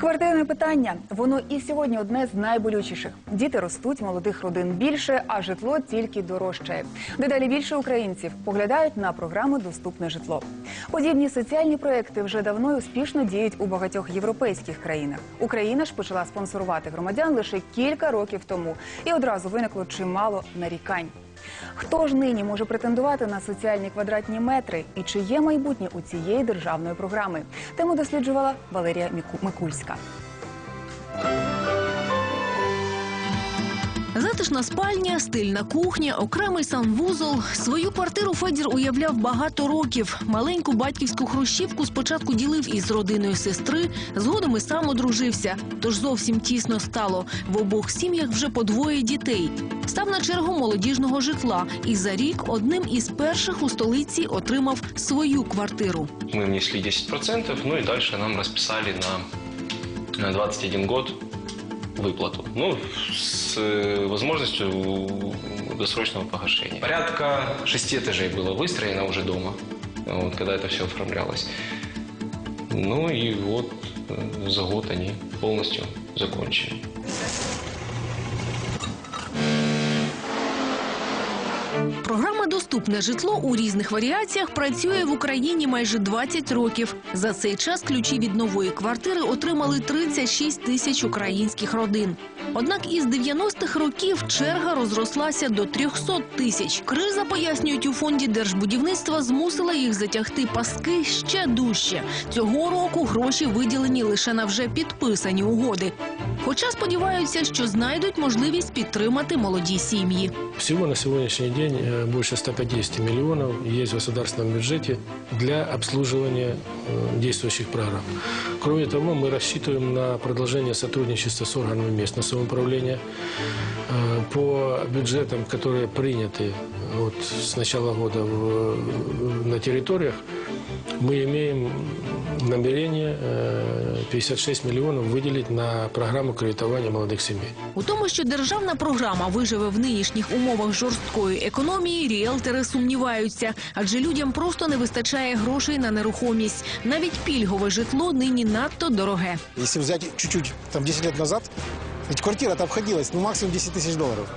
Квартирне питання воно і сьогодні одне з найболючіших. Діти ростуть, молодих родин більше, а житло тільки дорожчає. Дедалі більше українців поглядають на програму Доступне житло. Подібні соціальні проекти вже давно успішно діють у багатьох європейських країнах. Україна ж почала спонсорувати громадян лише кілька років тому, і одразу виникло чимало нарікань. Хто ж нині може претендувати на соціальні квадратні метри і чи є майбутнє у цієї державної програми? Тему досліджувала Валерія Микульська. Затишна спальня, стильна кухня, окремий санвузол. Свою квартиру Федір уявляв багато років. Маленьку батьківську хрущівку спочатку ділив із родиною сестри, згодом і сам одружився. Тож зовсім тісно стало. В обох сім'ях вже по двоє дітей Став на чергу молодіжного житла і за рік одним із перших у столиці отримав свою квартиру. Мы внесли 10%, ну и дальше нам расписали на на 21 год выплату. Ну, с э, возможностью досрочного погашения. Порядка шести этажей было выстроено уже дома, вот, когда это все оформлялось. Ну и вот э, за год они полностью закончили. Програма Доступне житло у різних варіаціях працює в Україні майже 20 років. За цей час ключі від нової квартири отримали 36 тисяч українських родин. Однак із 90-х років черга розрослася до 300 тисяч. Криза, пояснюють у фонді держбудівництва, змусила їх затягти паски ще дужче. Цього року гроші виділені лише на вже підписані угоди. Хоча сподіваються, що знайдуть можливість підтримати молоді сім'ї. Всего на сегодняшний день э, больше 150 миллионов есть в государственном бюджете для обслуживания э, действующих программ. Кроме того, мы рассчитываем на продолжение сотрудничества с органами местного самоуправления э, по бюджетам, которые приняты вот с начала года в- на территориях. Мы имеем намерение э, 56 миллионов выделить на программу кредитования молодых семей. У тому, що державна програма виживе в нинішніх умовах жорсткої економії, ріелтори сумніваються, адже людям просто не вистачає грошей на нерухомість. Навіть пільгове житло нині надто дороге. Если взять чуть-чуть, там 10 лет назад, ведь квартира-то обходилась, ну, максимум 10 тысяч долларов.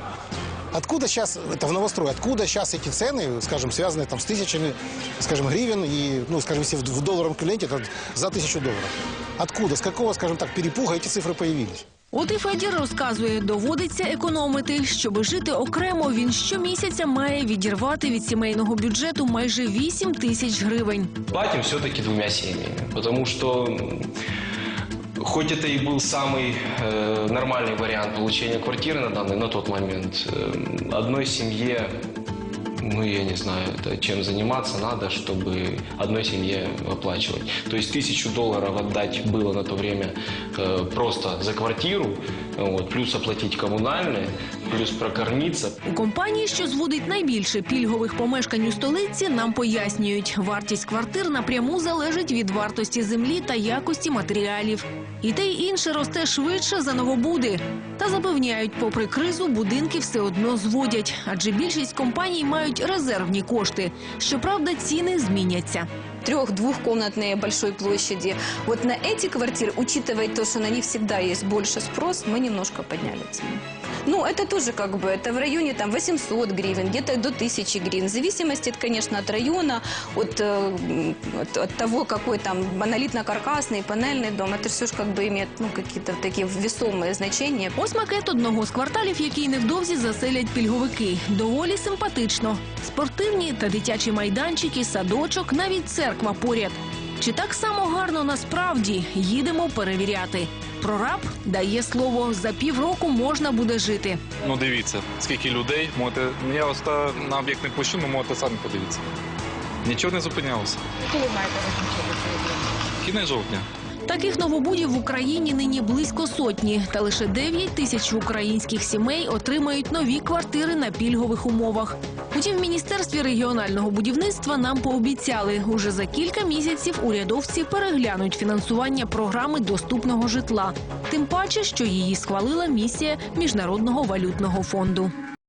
Откуда сейчас, это в новострой, откуда сейчас эти цены, скажем, связанные там с тысячами, скажем, гривен и, ну, скажем, если в, в долларовом эквиваленте, это за тысячу долларов. Откуда, с какого, скажем так, перепуга эти цифры появились? От і Федір розказує, доводиться економити. Щоби жити окремо, він щомісяця має відірвати від сімейного бюджету майже 8 тисяч гривень. Платим все-таки двумя семьями, потому что м, хоть это и был самый э, нормальный вариант получения квартиры на данный, на тот момент, э, одной семье, ну я не знаю, это чем заниматься надо, чтобы одной семье оплачивать. То есть тысячу долларов отдать было на то время э, просто за квартиру, вот, плюс оплатить коммунальные, плюс прокормиться, У компанії, що зводить найбільше пільгових помешкань у столиці, нам пояснюють, вартість квартир напряму залежить від вартості землі та якості матеріалів. І те й інше росте швидше за новобуди. Та запевняють, попри кризу, будинки все одно зводять, адже більшість компаній мають резервні кошти. Щоправда, ціни зміняться. трех-двухкомнатные большой площади. Вот на эти квартиры, учитывая то, что на них всегда есть больше спрос, мы немножко подняли цену. Ну, это тоже как бы, это в районе там 800 гривен, где-то до 1000 гривен. В зависимости, это, конечно, от района, от, э, м, от, от того, какой там монолитно-каркасный, панельный дом. Это все же как бы имеет ну, какие-то такие весомые значения. Ось макет одного з кварталів, який невдовзі заселять пільговики. Доволі симпатично. Спортивні та дитячі майданчики, садочок, навіть церква поряд. Чи так само гарно насправді їдемо перевіряти? Прораб дає слово, за півроку можна буде жити. Ну дивіться, скільки людей. Можете, я ось та на об'єкт не пущу, але можете самі подивитися. Нічого не зупинялося. Коли маєте Кінець жовтня. Таких новобудів в Україні нині близько сотні, та лише 9 тисяч українських сімей отримають нові квартири на пільгових умовах. Утім, в міністерстві регіонального будівництва нам пообіцяли, уже за кілька місяців урядовці переглянуть фінансування програми доступного житла. Тим паче, що її схвалила місія міжнародного валютного фонду.